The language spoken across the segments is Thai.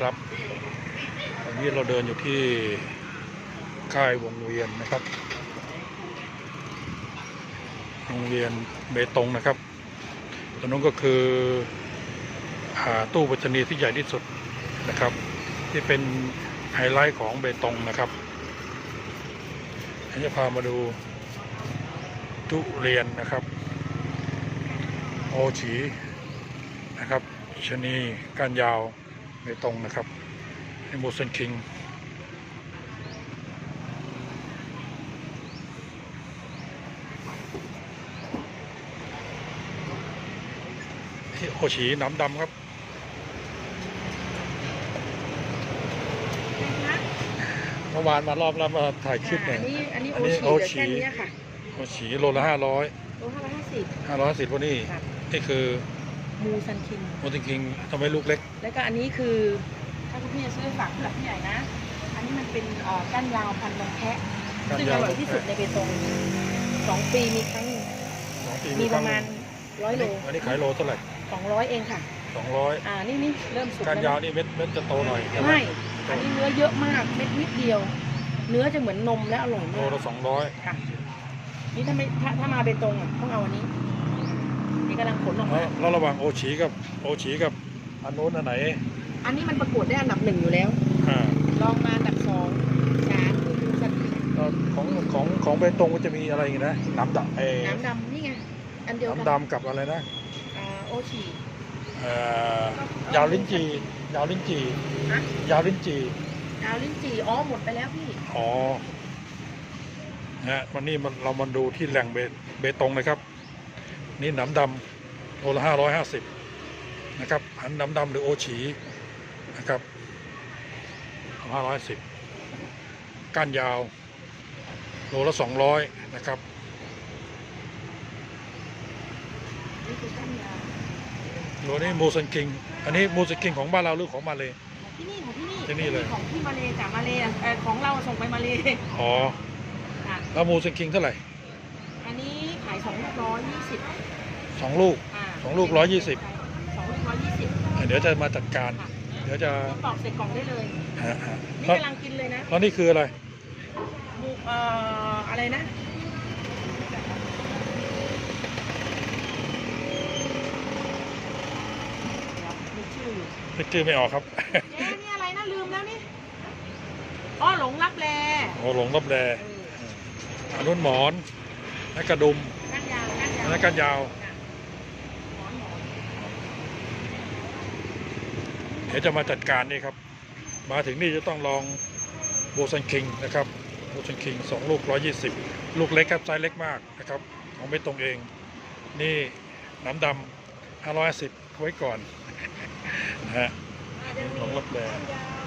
ครับวันนี้เราเดินอยู่ที่ค่ายวงเวียนนะครับโรงเรียนเบตงนะครับตรงนู้นก็คืออาตู้ปัชนีที่ใหญ่ที่สุดนะครับ ที่เป็นไฮไลท์ของเบตงนะครับฉันจะพามาดูทุเรียนนะครับ โอฉีนะครับชะนีก้านยาว เบตงนะครับในมูสันคิงที่โอฉีหน้ำดำครับเมื่อวานมารอบแล้วมาถ่ายคลิปหน่อัอยนนี้อันนี้อัโอนนี้ชีโอเหลือชีแค่นี้ค่ะโอฉีโลละห้าร้อยโลห้าร้อยห้าสิบห้าร้อยสิบวันนี้ครับนี่คือ มูซันคิง โมติงคิงทำไมลูกเล็ก แล้วก็อันนี้คือถ้าคุณพี่จะซื้อฝากผู้หลักผู้ใหญ่นะ อันนี้มันเป็นเอ่อก้านยาวพันธุ์นมแพะก้านซึ่งยาอวร่อยที่สุดในเบตงสองปีมีครั้งหนึ่งสองปีมีคปรั้ระงหมานึ่ณงร้อยอันโลนี้อันนี้ขายโลเท่าไหร่สองร้อยเองค่ะ สองร้อยอ่านี่นี่เริ่มสุกก้านแล้วยาวนะนี่เม็ดเม็ดจะโตหน่อยใช่ไหมไม่อันนี้เนื้อเยอะมากเม็ดนิดเดียว เนื้อจะเหมือนนมและอร่อยโลมากละสองร้อยค่ะ นี่ถ้าไม่ถ้าถ้ามาเบตงอะต้องเอาอันนี้นี่ กำลังขนออกแล้มาวแล้วระหว่างโอฉีกับโอฉีกับอันนู้นอันไหน อันนี้มันประกวดได้อันดับหนึ่งอยู่แล้วอ่าลองมาอันดับสองสามคือมูซันคิงแล้วของของของเบตงก็จะมีอะไรอีกนะน้ำดำเออน้ำดำนี่ไง อันเดียวกันน้ำดำกับอะไรนะอ่าโอชีเอ่อยาวลิ้นจียาวลิ้นจีฮะยาวลิ้นจีดาวลิ้นจี่อ๋อหมดไปแล้วพี่ อ๋อนะฮะวันนี้มันเรามาดูที่แหล่งเบเบตงนะครับ นี่หนำดำโลละห้าร้อยห้าสิบนะครับหันหนำดำหรือโอฉีนะครับห้าร้อยสิบก้านยาว โลละสองร้อยนะครับนี่คือข้ามยาวโลนี้มูสันคิง อันนี้มูสันคิงของบ้านเราหรือของมาเลยที่นี่ของที่นี่ที่นี่เลยของที่มาเลจากมาเลอะเอ่อของเราส่งไปมาเลอ๋อค่ะแล้วมูสันคิงเท่าไหร่อันนี้ขาย สองลูกร้อยยี่สิบสองลูกอ่าสองลูกร้อยยี่สิบสองลูกร้อยยี่สิบเดี๋ยวจะมาจัดการค่ะเดี๋ยวจะนี่ปอกใส่กล่องได้เลย ฮะฮะนี่แล้วกำลังกินเลยนะแล้วนี่คืออะไรหมูเอ่ออะไรนะ เดี๋ยวมีชื่ออยู่ นึกชื่อไม่ออกครับเจ๊นี่อะไรนะลืมแล้วนี่อ๋อหลงรับแล โอ้หลงรับแลเอออันนู้นหมอน และกระดุมก้านยาวก้านยาวและกันยาวค่ะหมอนหมอนเดี๋ยวจะมาจัดการนี่ครับ มาถึงนี่จะต้องลองโบซันคิงนะครับโบซันคิงสองลูกร้อยยี่สิบลูกเล็กครับไซส์เล็กมากนะครับของไม่ตรงเอง นี่น้ำดำห้าร้อยสิบไว้ก่อนนะฮะหลงรับแลก้านยาว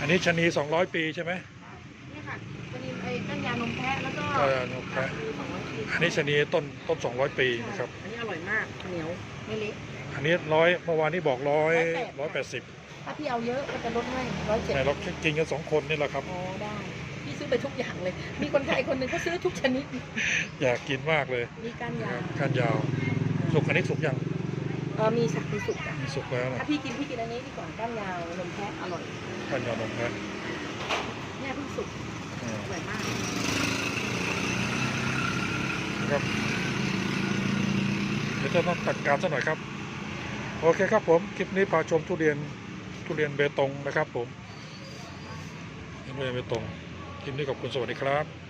อันนี้ชะนีสองร้อยปีใช่ไหม เออนมแพะมีสองร้อยปีอันนี้ชะนีต้นต้นสองร้อยปีนะครับ อันนี้อร่อยมากเหนียวไม่เละ อันนี้ร้อยเมื่อวานนี้บอกร้อยร้อยแปดสิบถ้าพี่เอาเยอะก็จะลดให้ร้อยเจ็ดแต่เรากินกันสองคนนี่แหละครับ อ๋อได้ พี่ซื้อไปทุกอย่างเลย มีคนไทยคนหนึ่งเขาซื้อทุกชนิด อยากกินมากเลย มีก้านนะยาครัวบก้านยาว สุกอันนี้สุกยังเออมีสักมีสุกอะมีสุกแล้วนะถ้าพี่กินพี่กินอันนี้ดีกว่าก้านยาวนมแพะอร่อยก้านยาวนมแพะเนี่ยเพิ่งสุกอ่าอร่อยมากนะ ครับเดี๋ยวจะต้องตัดการซะหน่อยครับ โอเคครับผมคลิปนี้พาชมทุเรียนทุเรียนเบตงนะครับผมทุเรียนเบตงคลิปนี้ขอบคุณสวัสดีครับ